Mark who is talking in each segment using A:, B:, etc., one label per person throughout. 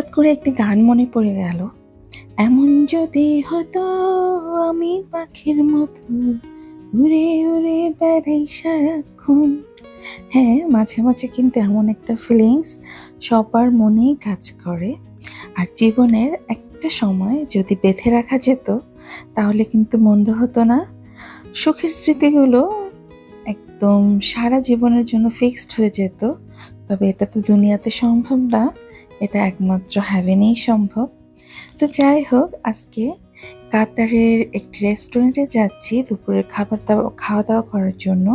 A: করে একটি গান মনে পড়ে গেল। এমন যদি হতো আমি পাখির মতো উড়ে উড়ে বেড়াই সারাক্ষণ। হ্যাঁ মাঝে মাঝে কিন্তু এমন একটা ফিলিংস সবার মনেই কাজ করে। আর জীবনের একটা সময় যদি বেঁধে রাখা যেত, তাহলে কিন্তু মন্দ হতো না। সুখের স্মৃতিগুলো একদম সারা জীবনের জন্য ফিক্সড হয়ে যেত। তবে এটা তো দুনিয়াতে সম্ভব না। এটা একমাত্র হ্যাভেনেই সম্ভব। তো যাই হোক আজকে কাতারের একটি রেস্টুরেন্টে যাচ্ছি দুপুরের খাবার দাওয়া খাওয়া দাওয়া করার জন্য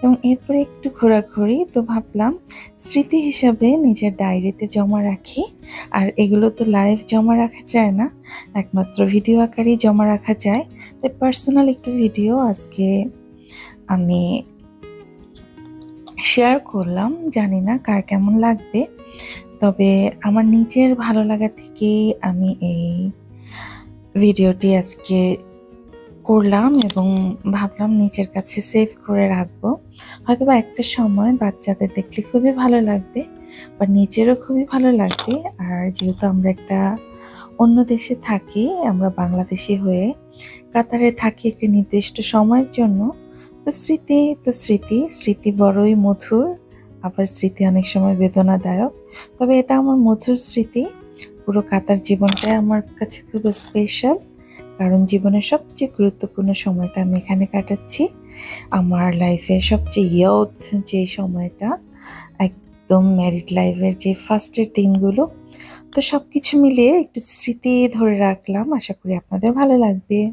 A: এবং এরপরে একটু ঘোরাঘুরি। তো ভাবলাম স্মৃতি হিসাবে নিজের ডায়েরিতে জমা রাখি। আর এগুলো তো লাইভ জমা রাখা যায় না, একমাত্র ভিডিও আকারেই জমা রাখা যায়। তাই পার্সোনাল একটু ভিডিও আজকে আমি শেয়ার করলাম, জানি না কার কেমন লাগবে। তবে আমার নিজের ভালো লাগা থেকেই আমি এই ভিডিওটি আজকে করলাম এবং ভাবলাম নিজের কাছে সেভ করে রাখব। হয়তো বা একটা সময় বাচ্চাদের দেখলে খুবই ভালো লাগবে বা নিজেরও খুবই ভালো লাগবে। আর যেহেতু আমরা একটা অন্য দেশে থাকি, আমরা বাংলাদেশি হয়ে কাতারে থাকি একটি নির্দিষ্ট সময়ের জন্য, তো স্মৃতি তো স্মৃতি স্মৃতি বড়ই মধুর। আবার স্মৃতি অনেক সময় বেদনাদায়ক। তবে এটা আমার মধুর স্মৃতি। পুরো কাতার জীবনটাই আমার কাছে খুব স্পেশাল কারণ জীবনের সবচেয়ে গুরুত্বপূর্ণ সময়টা আমি এখানে কাটাচ্ছি। আমার লাইফে সবচেয়ে ইয়থ যে সময়টা, একদম ম্যারিড লাইফের যে ফার্স্টের দিনগুলো, তো সব কিছু মিলিয়ে একটু স্মৃতি ধরে রাখলাম। আশা করি আপনাদের ভালো লাগবে।